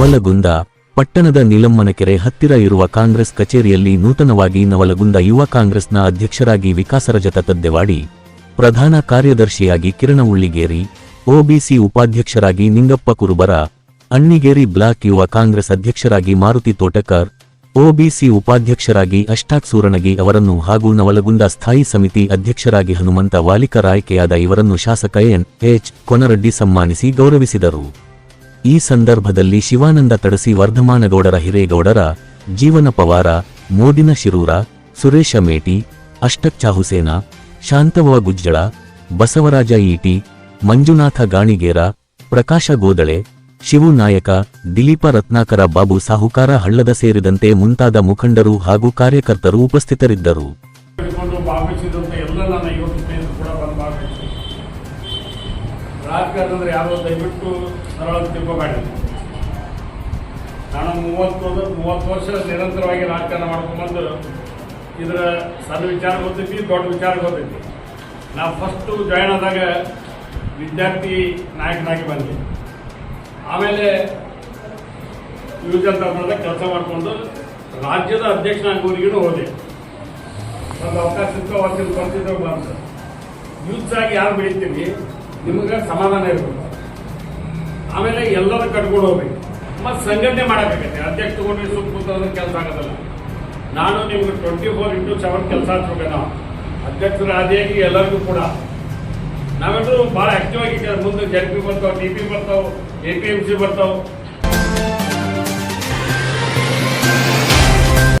ನವಲಗುಂದ ಪಟ್ಟಣದ ನೀಲಮ್ಮನಕೆರೆ ಹತ್ತಿರ ಇರುವ ಕಾಂಗ್ರೆಸ್ ಕಚೇರಿಯಲ್ಲಿ ನೂತನವಾಗಿ ನವಲಗುಂದ ಯುವ ಕಾಂಗ್ರೆಸ್ನ ಅಧ್ಯಕ್ಷರಾಗಿ ವಿಕಾಸರಜತ ತದ್ದೆವಾಡಿ ಪ್ರಧಾನ ಕಾರ್ಯದರ್ಶಿಯಾಗಿ ಕಿರಣ ಉಳ್ಳಿಗೇರಿ, ಒಬಿಸಿ ಉಪಾಧ್ಯಕ್ಷರಾಗಿ ನಿಂಗಪ್ಪ ಕುರುಬರ, ಅಣ್ಣಿಗೇರಿ ಬ್ಲಾಕ್ ಯುವ ಕಾಂಗ್ರೆಸ್ ಅಧ್ಯಕ್ಷರಾಗಿ ಮಾರುತಿ ತೋಟಕರ್, ಒಬಿಸಿ ಉಪಾಧ್ಯಕ್ಷರಾಗಿ ಅಷ್ಟಾಕ್ ಸೂರಣಗಿ ಅವರನ್ನು ಹಾಗೂ ನವಲಗುಂದ ಸ್ಥಾಯಿ ಸಮಿತಿ ಅಧ್ಯಕ್ಷರಾಗಿ ಹನುಮಂತ ವಾಲಿಕರ ಆಯ್ಕೆಯಾದ ಇವರನ್ನು ಶಾಸಕ ಎನ್ ಎಚ್ ಕೊನರೆಡ್ಡಿ ಸಮ್ಮಾನಿಸಿ ಗೌರವಿಸಿದರು. ಈ ಸಂದರ್ಭದಲ್ಲಿ ಶಿವಾನಂದ ತಡಸಿ ವರ್ಧಮಾನಗೌಡರ ಹಿರೇಗೌಡರ, ಜೀವನ ಪವಾರ, ಮೋದಿನ ಶಿರೂರ, ಸುರೇಶ ಮೇಟಿ, ಅಷ್ಟಕ್ ಚಾಹುಸೇನ, ಶಾಂತವ್ವ ಗುಜ್ಜಳ, ಬಸವರಾಜ ಈಟಿ, ಮಂಜುನಾಥ ಗಾಣಿಗೇರ, ಪ್ರಕಾಶ ಗೋದಳೆ, ಶಿವು ನಾಯಕ, ದಿಲೀಪ ರತ್ನಾಕರ ಬಾಬು ಸಾಹುಕಾರ ಹಳ್ಳದ ಸೇರಿದಂತೆ ಮುಂತಾದ ಮುಖಂಡರು ಹಾಗೂ ಕಾರ್ಯಕರ್ತರು ಉಪಸ್ಥಿತರಿದ್ದರು. ಅಂದ್ರೆ ಯಾರೋ ದಯವಿಟ್ಟು ಸರಳ ತಿಳ್ಕೊಬೇಡಿ. ನಾನು ಮೂವತ್ತು ಮೂವತ್ತು ವರ್ಷ ನಿರಂತರವಾಗಿ ರಾಜಕಾರಣ ಮಾಡ್ಕೊಂಬಂದು ಇದರ ಸಣ್ಣ ವಿಚಾರ ಗೊತ್ತೈತಿ, ದೊಡ್ಡ ವಿಚಾರ ಗೊತ್ತೈತಿ. ನಾ ಫಸ್ಟು ಜಾಯ್ನ್ ಆದಾಗ ವಿದ್ಯಾರ್ಥಿ ನಾಯಕನಾಗಿ ಬಂದೆ. ಆಮೇಲೆ ಯುವ ಜನತಾ ದಳದ ಕೆಲಸ ಮಾಡಿಕೊಂಡು ರಾಜ್ಯದ ಅಧ್ಯಕ್ಷನಾಗುವವರೆಗೂ ಹೋದೆ. ಒಂದು ಅವಕಾಶ ಸಿಕ್ಕ ಅವತ್ತಿನ ಪರಿಸ್ಥಿತಿ ಬಂತು ಯೂತ್ಸಾಗಿ ಯಾರು ಬೆಳಿತೀವಿ ನಿಮಗೆ ಸಮಾಧಾನ ಇರಬೇಕು. ಆಮೇಲೆ ಎಲ್ಲರೂ ಕಟ್ಕೊಂಡು ಹೋಗ್ಬೇಕು. ಮತ್ತು ಸಂಘಟನೆ ಮಾಡಬೇಕಾಗತ್ತೆ ಅಧ್ಯಕ್ಷ ತಗೊಂಡು ಸುತ್ತಮುತ್ತ ಕೆಲಸ ಆಗೋದಲ್ಲ ನಾನು ನಿಮ್ಗೆ ಟ್ವೆಂಟಿ ಫೋರ್ ಇಂಟು ಸೆವೆನ್ ಕೆಲಸ ಹಚ್ಬೇಕು ನಾವು ಅಧ್ಯಕ್ಷರ ಆದಿಯಾಗಿ ಎಲ್ಲರಿಗೂ ಕೂಡ. ನಾವೆಲ್ಲರೂ ಭಾಳ ಆಕ್ಟಿವ್ ಆಗಿ ಮುಂದೆ ಜೆಡ್ ಪಿ ಬರ್ತಾವೆ, ಡಿ ಪಿ ಬರ್ತಾವೆ, ಎ ಪಿ ಎಂ ಸಿ ಬರ್ತಾವೆ.